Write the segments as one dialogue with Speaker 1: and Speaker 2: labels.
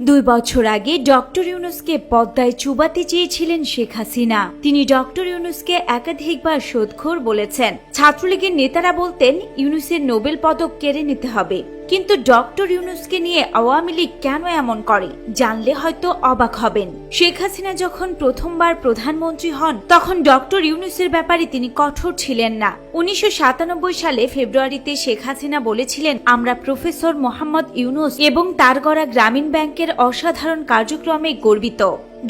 Speaker 1: দুই বছর আগে ডক্টর ইউনুসকে পদ্মায় চুবাতে চেয়েছিলেন শেখ হাসিনা। তিনি ডক্টর ইউনুসকে একাধিকবার শোধখোর বলেছেন। ছাত্রলীগের নেতারা বলতেন, ইউনুসের নোবেল পদক কেড়ে নিতে হবে। কিন্তু ডক্টর ইউনুসকে নিয়ে আওয়ামী লীগ কেন এমন করে, জানলে হয়তো অবাক হবেন। শেখ হাসিনা যখন প্রথমবার প্রধানমন্ত্রী হন, তখন ডক্টর ইউনুসের ব্যাপারে তিনি কঠোর ছিলেন না। উনিশশো সাতানব্বই সালে ফেব্রুয়ারিতে শেখ হাসিনা বলেছিলেন, আমরা প্রফেসর মোহাম্মদ ইউনুস এবং তার গড়া গ্রামীণ ব্যাংকের অসাধারণ কার্যক্রমে গর্বিত।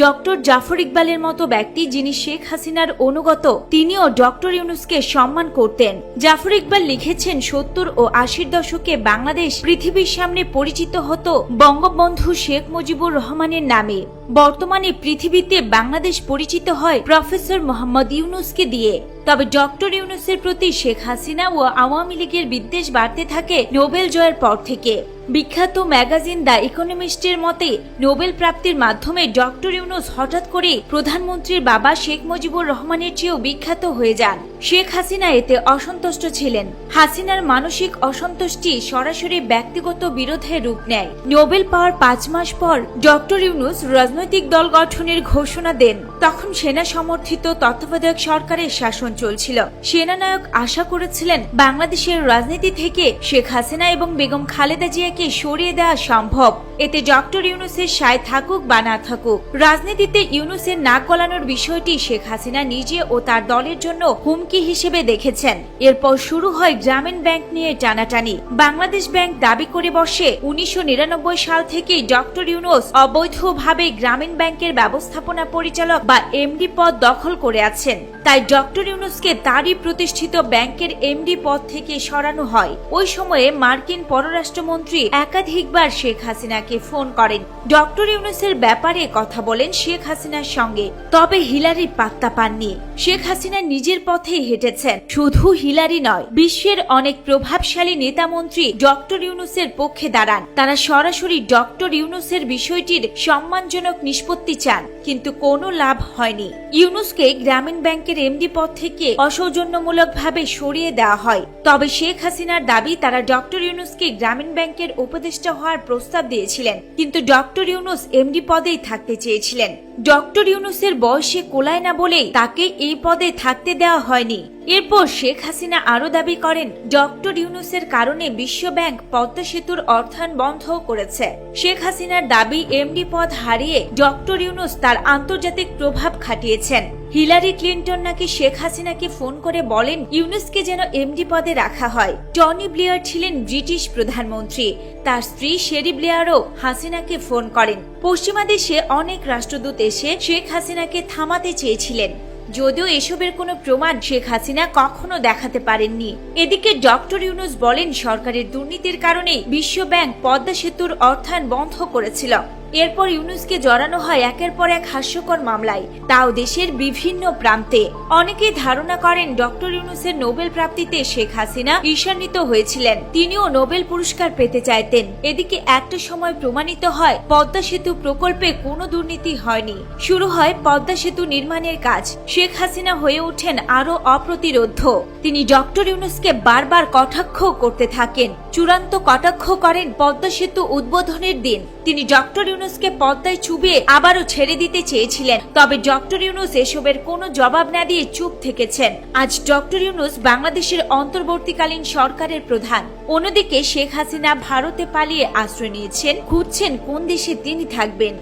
Speaker 1: ডক্টর জাফর ইকবালের মতো ব্যক্তি যিনি শেখ হাসিনার অনুগত, তিনিও ডক্টর ইউনুসকে সম্মান করতেন। জাফর ইকবাল লিখেছেন, সত্তর ও আশির দশকে বাংলাদেশ পৃথিবীর সামনে পরিচিত হতো বঙ্গবন্ধু শেখ মুজিবুর রহমানের নামে। বর্তমানে পৃথিবীতে বাংলাদেশ পরিচিত হয় প্রফেসর মোহাম্মদ ইউনুসকে দিয়ে। তবে ডক্টর ইউনুসের প্রতি শেখ হাসিনা ও আওয়ামী লীগের বিদ্বেষ বাড়তে থাকে নোবেল জয়ের পর থেকে। বিখ্যাত ম্যাগাজিন দ্য ইকোনমিস্টের মতে, নোবেল প্রাপ্তির মাধ্যমে ডক্টর ইউনুস হঠাৎ করে প্রধানমন্ত্রীর বাবা শেখ মুজিবুর রহমানের চেয়েও বিখ্যাত হয়ে যান। শেখ হাসিনা এতে অসন্তুষ্ট ছিলেন। হাসিনার মানসিক অসন্তুষ্টি সরাসরি ব্যক্তিগত বিরোধে রূপ নেয়। নোবেল পাওয়ার পাঁচ মাস পর ডক্টর ইউনুস রাজনৈতিক দল গঠনের ঘোষণা দেন। তখন সেনা সমর্থিত তত্ত্বাবধায়ক সরকারের শাসন চলছিল। সেনানায়ক আশা করেছিলেন বাংলাদেশের রাজনীতি থেকে শেখ হাসিনা এবং বেগম খালেদা জিয়াকে সরিয়ে দেওয়া সম্ভব। এতে ডক্টর ইউনুসের সায় থাকুক বা না থাকুক, রাজনীতিতে ইউনুসের নাক গলানোর বিষয়টি শেখ হাসিনা নিজে ও তার দলের জন্য হুমকি হিসেবে দেখেছেন। এরপর শুরু হয় গ্রামীণ ব্যাংক নিয়ে টানাটানি। বাংলাদেশ ব্যাংক দাবি করে বসে, উনিশশো নিরানব্বই সাল থেকেই ডক্টর ইউনুস অবৈধভাবে গ্রামীণ ব্যাংকের ব্যবস্থাপনা পরিচালক বা এমডি পদ দখল করে আছেন। তাই ডক্টর ইউনুসকে তারই প্রতিষ্ঠিত ব্যাংকের এমডি পদ থেকে সরানো হয়। ওই সময়ে মার্কিন পররাষ্ট্রমন্ত্রী একাধিকবার শেখ হাসিনাকে ফোন করেন। ডক্টর ইউনুসের ব্যাপারে কথা বলেন শেখ হাসিনার সঙ্গে। তবে হিলারি পাত্তা পাননি। শেখ হাসিনা নিজের পথে হেঁটেছেন। শুধু হিলারি নয়, বিশ্বের অনেক প্রভাবশালী নেতা মন্ত্রী ডক্টর ইউনুসের পক্ষে দাঁড়ান। তারা সরাসরি ডক্টর ইউনুসের বিষয়টির সম্মানজনক নিষ্পত্তি চান, কিন্তু কোনো লাভ হয়নি। ইউনুসকে গ্রামীণ ব্যাংকের এমডি পদ থেকে অসৌজন্যমূলকভাবে সরিয়ে দেওয়া হয়। তবে শেখ হাসিনার দাবি, তারা ডক্টর ইউনুসকে গ্রামীণ ব্যাংকের উপদেষ্টা হওয়ার প্রস্তাব দিয়েছিলেন, কিন্তু ডক্টর ইউনুস এমডি পদেই থাকতে চেয়েছিলেন। ডক্টর ইউনুসের বয়সে কোলায় না বলেই তাকে এই পদে থাকতে দেওয়া হয়নি। এরপর শেখ হাসিনা আরও দাবি করেন, ডক্টর ইউনুসের কারণে বিশ্বব্যাংক পদ্মা সেতুর অর্থায়ন বন্ধ করেছে। শেখ হাসিনার দাবি, এমডি পদ হারিয়ে ডক্টর ইউনুস তার আন্তর্জাতিক প্রভাব খাটিয়েছেন। হিলারি ক্লিন্টন নাকি শেখ হাসিনাকে ফোন করে বলেন, ইউনুসকে যেন এমডি পদে রাখা হয়। টনি ব্লেয়ার ছিলেন ব্রিটিশ প্রধানমন্ত্রী। তার স্ত্রী শেরি ব্লেয়ারও হাসিনাকে ফোন করেন। পশ্চিমা দেশে অনেক রাষ্ট্রদূত এসে শেখ হাসিনাকে থামাতে চেয়েছিলেন। যদিও এসবের কোনো প্রমাণ শেখ হাসিনা কখনো দেখাতে পারেননি। এদিকে ডক্টর ইউনুস বলেন, সরকারের দুর্নীতির কারণে বিশ্ব ব্যাংক পদ্মা সেতুর অর্থায়ন বন্ধ করেছিল। এরপর ইউনুসকে জড়ানো হয় একের পর এক হাস্যকর মামলায়। তাও দেশের বিভিন্ন প্রান্তে। অনেকে ধারণা করেন ডক্টর ইউনুসের নোবেল প্রাপ্তিতে শেখ হাসিনা ঈর্ষান্বিত হয়েছিলেন। তিনিও নোবেল পুরস্কার পেতে চাইতেন। এদিকে একটা সময় প্রমাণিত হয়, পদ্মা সেতু প্রকল্পে কোনো দুর্নীতি হয়নি। শুরু হয় পদ্মা সেতু নির্মাণের কাজ। শেখ হাসিনা হয়ে ওঠেন আরও অপ্রতিরোধ্য। তিনি ডক্টর ইউনুসকে বারবার কটাক্ষ করতে থাকেন। চূড়ান্ত কটাক্ষ করেন পদ্মা সেতু উদ্বোধনের দিন। তিনি ডক্টর ইউনুসকে পদ্মায় চুবিয়ে আবারও ছেড়ে দিতে চেয়েছিলেন। তবে ডক্টর ইউনুস এসবের কোনো জবাব না দিয়ে চুপ থেকেছেন। আজ ডক্টর ইউনুস বাংলাদেশের অন্তর্বর্তীকালীন সরকারের প্রধান। অন্যদিকে শেখ হাসিনা ভারতে পালিয়ে আশ্রয় নিয়েছেন। খুঁজছেন কোন দেশে তিনি থাকবেন।